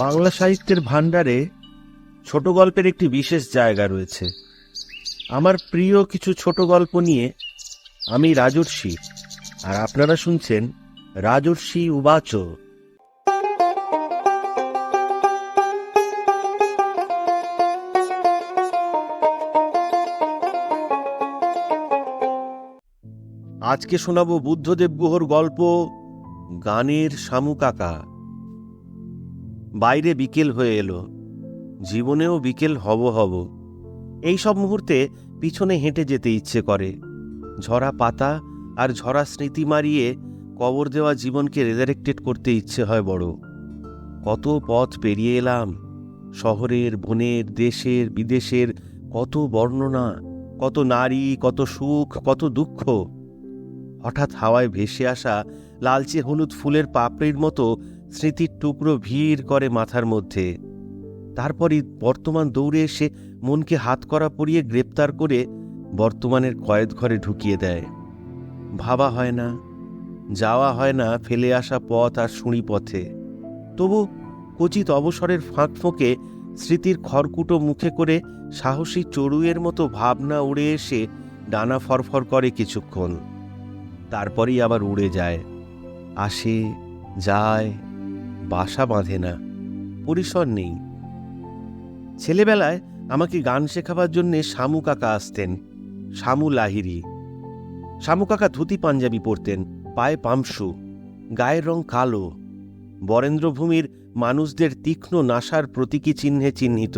বাংলা সাহিত্যের ভাণ্ডারে ছোট গল্পের একটি বিশেষ জায়গা রয়েছে। আমার প্রিয় কিছু ছোট গল্প নিয়ে আমি রাজর্ষি, আর আপনারা শুনছেন রাজর্ষি উবাচ। আজকে শোনাবো বুদ্ধদেব গুহর গল্প, গানের শামু কাকা বাইরে বিকেল হয়ে এলো। জীবনেও বিকেল হব হব। এই সব মুহূর্তে পিছনে হেঁটে যেতে ইচ্ছে করে। ঝরা পাতা আর ঝরা স্মৃতি মারিয়ে কবর দেওয়া জীবনকে রেজারেক্টেড করতে ইচ্ছে হয় বড়। কত পথ পেরিয়ে এলাম। শহরের, বনের, দেশের, বিদেশের কত বর্ণনা, কত নারী, কত সুখ, কত দুঃখ। হঠাৎ হাওয়ায় ভেসে আসা লালচে হলুদ ফুলের পাপড়ির মতো স্মৃতির টুকরো ভিড় করে মাথার মধ্যে। তারপরই বর্তমান দৌড়ে এসে মনকে হাত করা পরিয়ে গ্রেপ্তার করে বর্তমানের কয়েদ ঘরে ঢুকিয়ে দেয়। ভাবা হয় না, যাওয়া হয় না, ফেলে আসা পথ আর শুঁড়ি পথে। তবু কচিত অবসরের ফাঁক ফোঁকে স্মৃতির খড়কুটো মুখে করে সাহসী চড়ুয়ের মতো ভাবনা উড়ে এসে ডানা ফরফর করে কিছুক্ষণ। তারপরেই আবার উড়ে যায়, আসে, যায় বাসা বাঁধে না, পরিসর নেই। ছেলেবেলায় আমাকে গান শেখাবার জন্যে শামু কাকা আসতেন, শামু লাহিরি। শামু কাকা ধুতি পাঞ্জাবি পরতেন, পায়ে পামসু, গায়ের রং কালো। বরেন্দ্রভূমির মানুষদের তীক্ষ্ণ নাসার প্রতীকী চিহ্নে চিহ্নিত।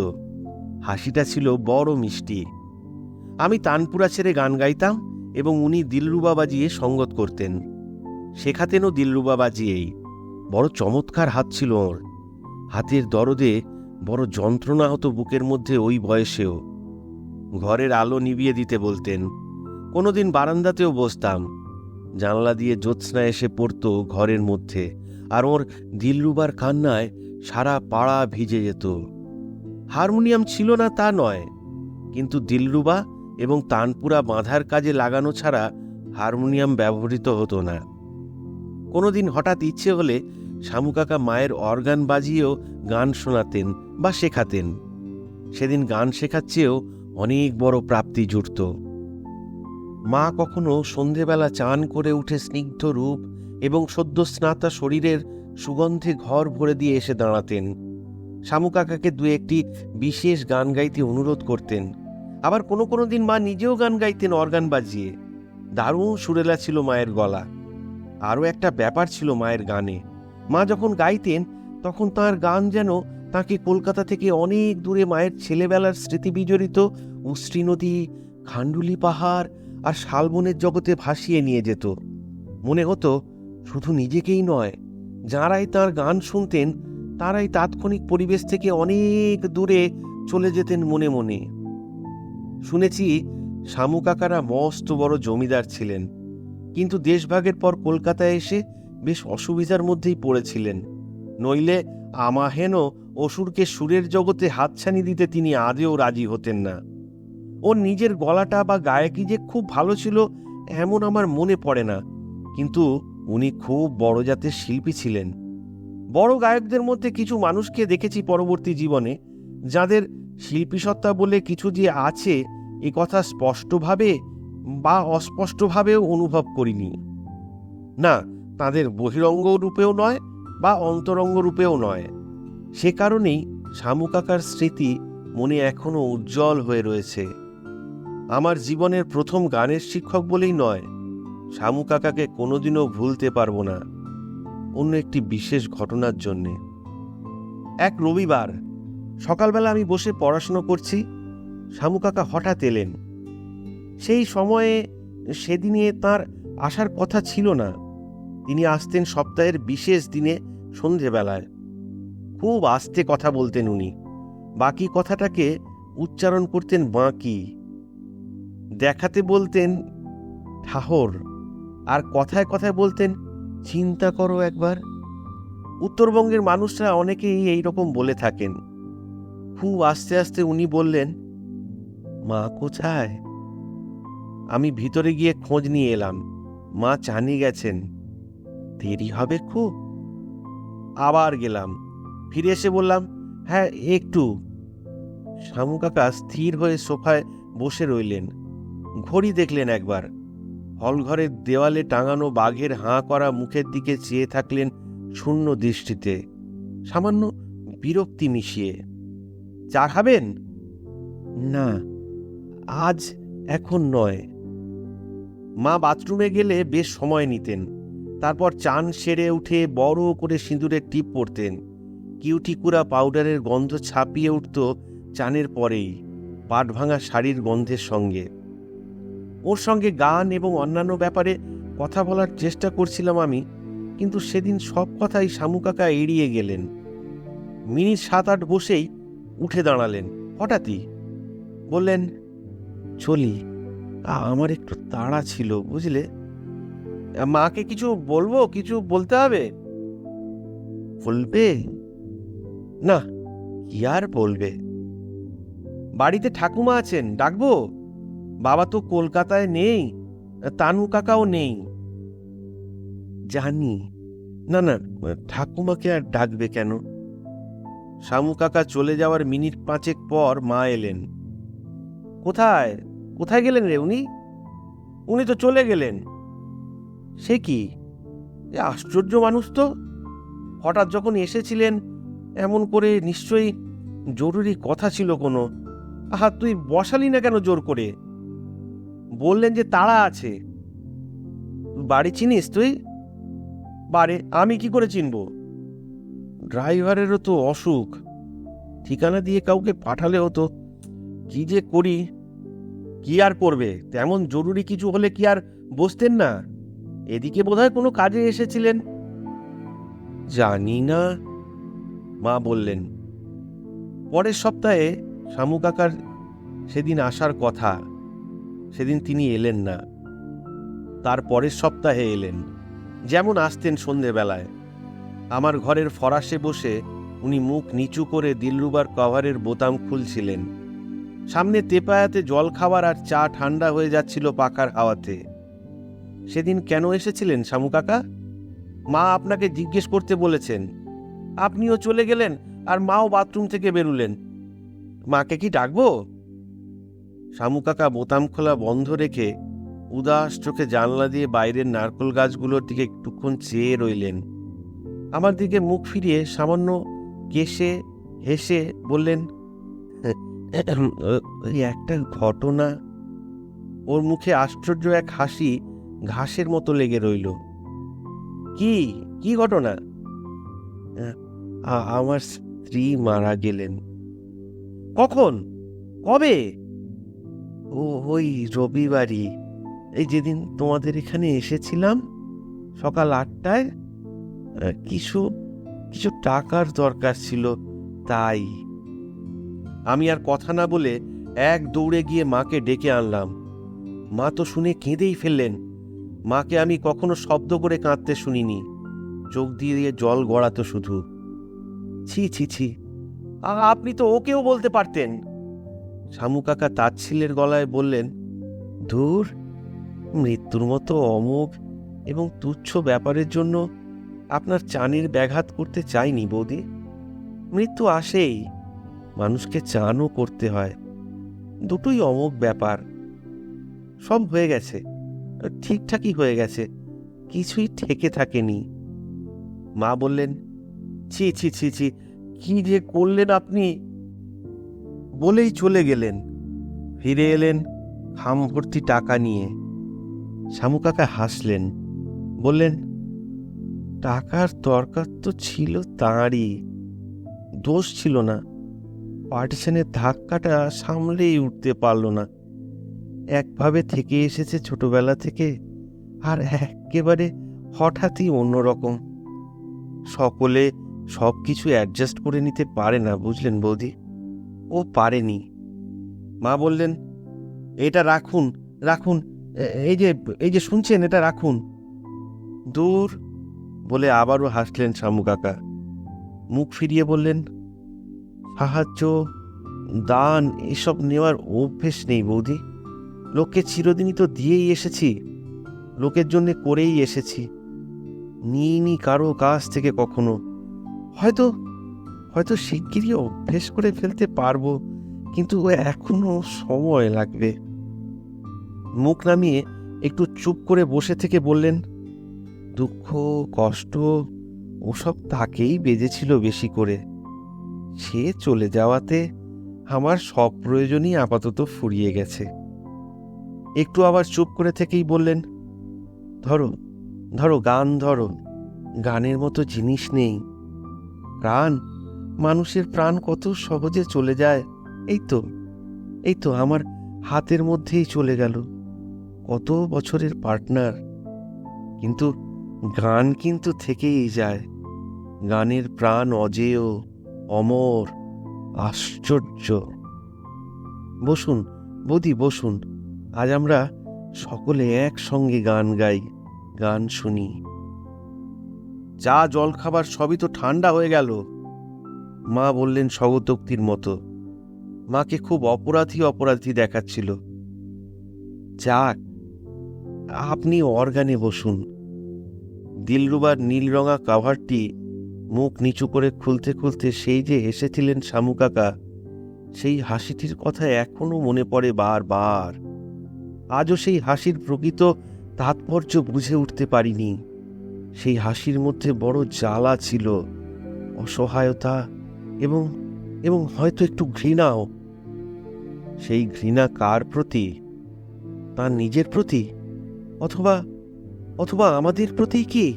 হাসিটা ছিল বড় মিষ্টি। আমি তানপুরা ছেড়ে গান গাইতাম এবং উনি দিলরুবা বাজিয়ে সঙ্গত করতেন। শেখাতেনও দিলরুবা বাজিয়েই। বড় চমৎকার হাত ছিল ওর। হাতের দরদে বড় যন্ত্রণা হতো বুকের মধ্যে ওই বয়সেও। ঘরের আলো নিভিয়ে দিতে বলতেন, কোনোদিন বারান্দাতেও বসতাম। জানলা দিয়ে জ্যোৎস্না এসে পড়তো ঘরের মধ্যে, আর ওর দিলরুবার কান্নায় সারা পাড়া ভিজে যেত। হারমোনিয়াম ছিল না তা নয়, কিন্তু দিলরুবা এবং তানপুরা বাঁধার কাজে লাগানো ছাড়া হারমোনিয়াম ব্যবহৃত হতো না। কোনোদিন হঠাৎ ইচ্ছে হলে শামুকাকা মায়ের অর্গান বাজিয়েও গান শোনাতেন বা শেখাতেন। সেদিন গান শেখার চেয়েও অনেক বড় প্রাপ্তি জুটত মা কখনো সন্ধেবেলা চান করে উঠে স্নিগ্ধ রূপ এবং সদ্য স্নাতা শরীরের সুগন্ধে ঘর ভরে দিয়ে এসে দাঁড়াতেন। শামুকাকাকে দু একটি বিশেষ গান গাইতে অনুরোধ করতেন। আবার কোনো কোনো দিন মা নিজেও গান গাইতেন অর্গান বাজিয়ে। দারুণ সুরেলা ছিল মায়ের গলা। আরও একটা ব্যাপার ছিল মায়ের গানে। মা যখন গাইতেন, তখন তার গান যেন তাকে কলকাতা থেকে অনেক দূরে মায়ের ছেলেবেলার স্মৃতি বিজড়িত উষ্ট্রী নদী খান্ডুলি পাহাড় আর শালবনের জগতে ভাসিয়ে নিয়ে যেত। মনে হতো শুধু নিজেকেই নয়, যাঁরাই তার গান শুনতেন, তারাই তাৎক্ষণিক পরিবেশ থেকে অনেক দূরে চলে যেতেন মনে মনে। শুনেছি শামু কাকারা মস্ত বড় জমিদার ছিলেন। কিন্তু দেশভাগের পর কলকাতায় এসে বেশ অসুবিধার মধ্যেই পড়েছিলেন। নইলে আমাহেন অসুরকে সুরের জগতে হাতছানি দিতে তিনি আদেও রাজি হতেন না। ওর নিজের গলাটা বা গায়কি যে খুব ভালো ছিল এমন আমার মনে পড়ে না। কিন্তু উনি খুব বড় জাতের শিল্পী ছিলেন। বড় গায়কদের মধ্যে কিছু মানুষকে দেখেছি পরবর্তী জীবনে, যাদের শিল্পীসত্তা বলে কিছু যে আছে, এ কথা স্পষ্টভাবে বা অস্পষ্টভাবেও অনুভব করিনি। না তাদের বহিরঙ্গ রূপেও নয় বা অন্তরঙ্গ রূপেও নয়। সে কারণেই শামু কাকার স্মৃতি মনে এখনও উজ্জ্বল হয়ে রয়েছে। আমার জীবনের প্রথম গানের শিক্ষক বলেই নয় শামু কাকাকে কোনোদিনও ভুলতে পারব না। অন্য একটি বিশেষ ঘটনার জন্যে। এক রবিবার সকালবেলা আমি বসে পড়াশুনো করছি শামু কাকা হঠাৎ এলেন। সেই সময়ে সেদিনে তার আসার কথা ছিল না। তিনি আসতেন সপ্তাহের বিশেষ দিনে সন্ধেবেলায়। খুব আস্তে কথা বলতেন উনি। বাকি কথাটাকে উচ্চারণ করতেন বাঁকি। দেখাতে বলতেন, ঠাহর। আর কথায় কথায় বলতেন, চিন্তা করো একবার। উত্তরবঙ্গের মানুষরা অনেকেই এই রকম বলে থাকেন। খুব আস্তে আস্তে উনি বললেন, মা কোথায়? আমি ভিতরে গিয়ে খোঁজ নিয়ে এলাম। মা চানি গেছেন। দেরি হবে খুব। আবার গেলাম। ফিরে এসে বললাম হ্যাঁ একটু। শামু কাকা স্থির হয়ে সোফায় বসে রইলেন। ঘড়ি দেখলেন একবার। হলঘরের দেওয়ালে টাঙানো বাঘের হাঁ করা মুখের দিকে চেয়ে থাকলেন শূন্য দৃষ্টিতে। সামান্য বিরক্তি মিশিয়ে, চা খাবেন? না, আজ এখন নয়। মা বাথরুমে গেলে বেশ সময় নিতেন। তারপর চান সেরে উঠে বড় করে সিঁদুরের টিপ পরতেন কিউটিকুরা পাউডারের গন্ধ ছাপিয়ে উঠত চানের পরেই পাট ভাঙা শাড়ির গন্ধের সঙ্গে। ওর সঙ্গে গান এবং অন্যান্য ব্যাপারে কথা বলার চেষ্টা করছিলাম আমি, কিন্তু সেদিন সব কথাই শামু কাকা এড়িয়ে গেলেন। মিনিট সাত আট বসেই উঠে দাঁড়ালেন, হঠাৎই। বললেন, চলি আমার একটু তাড়া ছিল, বুঝলে? মাকে কিছু বলব? কিছু বলতে হবে? বলবে? না কি আর বলবে? বাড়িতে ঠাকুমা আছেন ডাকবো? বাবা তো কলকাতায় নেই তানু কাকাও নেই। জানি। না না ঠাকুমাকে আর ডাকবে কেন? শামু কাকা চলে যাওয়ার মিনিট পাঁচেক পর মা এলেন। কোথায়? কোথায় গেলেন রে উনি? উনি তো চলে গেলেন। সে কি? এ আশ্চর্য মানুষ তো। হঠাৎ যখন এসেছিলেন, এমন করে নিশ্চয়ই জরুরি কথা ছিল কোনো। আহা, তুই বসালি না কেন জোর করে? বললেন যে তাড়া আছে। বাড়ি চিনিস তুই? বারে আমি কি করে চিনব? ড্রাইভারেরও তো অসুখ। ঠিকানা দিয়ে কাউকে পাঠালে হতো কি যে করি? কি আর করবে? তেমন জরুরি কিছু হলে কি আর বসতেন না? এদিকে বোধহয় কোনো কাজে এসেছিলেন। জানি না। মা বললেন, পরের সপ্তাহে শামু কাকার সেদিন আসার কথা। সেদিন তিনি এলেন না। তার পরের সপ্তাহে এলেন। যেমন আসতেন সন্ধেবেলায়। আমার ঘরের ফরাসে বসে উনি মুখ নিচু করে দিলরুবার কভারের বোতাম খুলছিলেন। সামনে তেপায়াতে জল খাওয়ার আর চা ঠান্ডা হয়ে যাচ্ছিল পাখার হাওয়াতে। সেদিন কেন এসেছিলেন শামু কাকা? মা আপনাকে জিজ্ঞেস করতে বলেছেন। আপনিও চলে গেলেন আর মাও বাথরুম থেকে বেরুলেন। মাকে কি ডাকবো? শামু কাকা বোতাম খোলা বন্ধ রেখে উদাস চোখে জানলা দিয়ে বাইরের নারকল গাছগুলোর দিকে একটুক্ষণ চেয়ে রইলেন। আমার দিকে মুখ ফিরিয়ে সামান্য কেশে, হেসে বললেন ওই একটা ঘটনা। ওর মুখে আশ্চর্য এক হাসি ঘাসের মতো লেগে রইল। কি? কি ঘটনা? আমার স্ত্রী মারা গেলেন। কখন? কবে? ও, ওই রবিবারই। এই যেদিন তোমাদের এখানে এসেছিলাম, সকাল আটটায় কিছু কিছু টাকার দরকার ছিল, তাই। আমি আর কথা না বলে এক দৌড়ে গিয়ে মাকে ডেকে আনলাম। মা তো শুনে কেঁদেই ফেললেন। মাকে আমি কখনো শব্দ করে কাঁদতে শুনিনি। চোখ দিয়ে দিয়ে জল গড়াতো শুধু। ছি ছি ছি। আপনি তো ওকেও বলতে পারতেন। শামু কাকা তাচ্ছিলের গলায় বললেন, ধুর, মৃত্যুর মতো অমোঘ এবং তুচ্ছ ব্যাপারের জন্য আপনার চানের ব্যাঘাত করতে চাইনি বৌদি। মৃত্যু আসেই, মানুষকে চানও করতে হয়। দুটোই অমোঘ ব্যাপার। সব হয়ে গেছে। ঠিকঠাকই হয়ে গেছে। কিছুই ঠেকে থাকেনি। মা বললেন, ছি ছি ছি ছি, কি যে করলেন আপনি? বলেই চলে গেলেন। ফিরে এলেন খাম ভর্তি টাকা নিয়ে। শামু কাকা হাসলেন, বললেন, টাকার দরকার তো ছিল তাঁরই। দোষ ছিল না। পার্টিশনের ধাক্কাটা সামলেই উঠতে পারল না। একভাবে থেকে এসেছে ছোটবেলা থেকে, আর একেবারে হঠাৎই অন্যরকম। সকলে সব কিছু অ্যাডজাস্ট করে নিতে পারে না, বুঝলেন বৌদি? ও পারেনি। মা বললেন, এটা রাখুন রাখুন এই যে এই যে শুনছেন, এটা রাখুন। দূর, বলে আবারও হাসলেন শামু কাকা। মুখ ফিরিয়ে বললেন, সাহায্য, দান, এসব নেওয়ার অভ্যেস নেই বৌদি। লোককে চিরদিনই তো দিয়েই এসেছি। লোকের জন্য করেই এসেছি। নিইনি কারও কাছ থেকে কখনো। হয়তো হয়তো শিগগিরই অভ্যেস করে ফেলতে পারব, কিন্তু এখনও সময় লাগবে। মুখ নামিয়ে একটু চুপ করে বসে থেকে বললেন, দুঃখ, কষ্ট, ওসব তাকেই বেজেছিল বেশি করে। সে চলে যাওয়াতে আমার সব প্রয়োজনই আপাতত ফুরিয়ে গেছে। একটু আবার চুপ করে থেকেই বললেন ধরো ধরো গান ধরো গানের মতো জিনিস নেই। প্রাণ, মানুষের প্রাণ কত সহজে চলে যায়। এই তো এই তো আমার হাতের মধ্যেই চলে গেল। কত বছরের পার্টনার। কিন্তু গান কিন্তু থেকেই যায়। গানের প্রাণ অজেয়, অমর, আশ্চর্য। বসুন, বৌদি, বসুন। আজ আমরা সকলে একসঙ্গে গান গাই, গান শুনি। চা, জল খাবার সবই তো ঠান্ডা হয়ে গেল। মা বললেন স্বগতোক্তির মতো। মাকে খুব অপরাধী অপরাধী দেখাচ্ছিল। যাক, আপনি অর্গানে বসুন। দিলরুবার নীলরঙা কাভারটি মুখ নিচু করে খুলতে খুলতে সেই যে এসেছিলেন শামু কাকা সেই হাসিটির কথা এখনও মনে পড়ে বারবার। আজও সেই হাসির প্রকৃত তাৎপর্য বুঝে উঠতে পারিনি। সেই হাসির মধ্যে বড় জ্বালা ছিল, অসহায়তা এবং এবং হয়তো একটু ঘৃণাও। সেই ঘৃণা কার প্রতি? তার নিজের প্রতি? অথবা অথবা আমাদের প্রতি কি?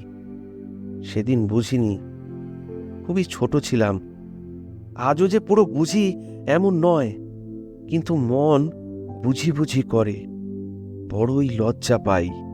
সেদিন বুঝিনি। খুবই ছোট ছিলাম। আজও যে পুরো বুঝি এমন নয়, কিন্তু মন বুঝি বুঝি করে। বড়ই লজ্জা পাই।